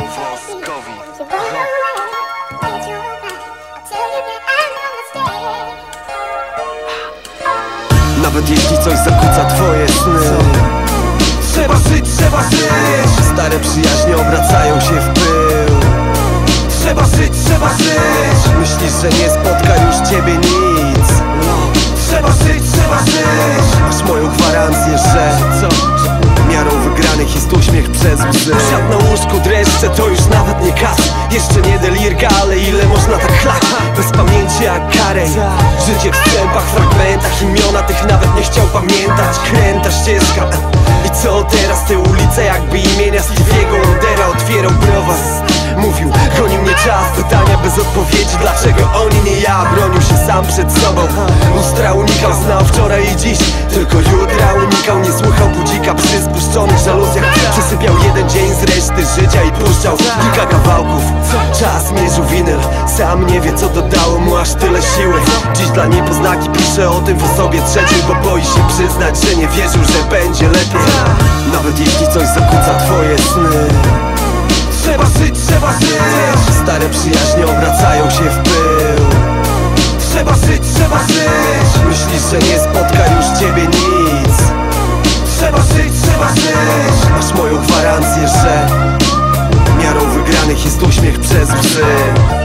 Woskowi. Nawet jeśli coś zakłóca twoje sny Trzeba żyć, trzeba żyć. Stare przyjaźnie obracają się w pył. Trzeba żyć, trzeba żyć. Myślisz, że nie spotka już ciebie nic? Trzeba żyć, trzeba żyć. Masz moją gwarancję, że co? Miarą wygranych jest uśmiech przez łzy. Siadł na łóżku dreszcze, to już nawet nie kas. Jeszcze nie delirka, ale ile można tak chlać? Bez pamięci jak Karen Życie w strzępach, fragmentach Imiona tych nawet nie chciał pamiętać. Kręta ścieżka I co teraz? Te ulice jakby imienia Stevie'ego Wondera otwierał browar. Mówił, goni mnie czas, pytania bez odpowiedzi. Dlaczego oni, nie ja, bronił się sam przed sobą? Lustra unikał, znał wczoraj i dziś. Tylko jutra unikał, nie słuchał budzika Przy spuszczonych żaluzjach. Przesypiał jeden dzień z reszty Winyl. Sam nie wie co dodało mu aż tyle siły. Dziś dla niepoznaki pisze o tym w osobie trzeciej Bo boi się przyznać, że nie wierzył, że będzie lepiej. Nawet jeśli coś zakłóca twoje sny. Trzeba żyć, trzeba żyć. Stare przyjaźnie obracają się w pył. Trzeba żyć, trzeba żyć. Myślisz, że nie spotka już ciebie nic wygranych jest uśmiech przez łzy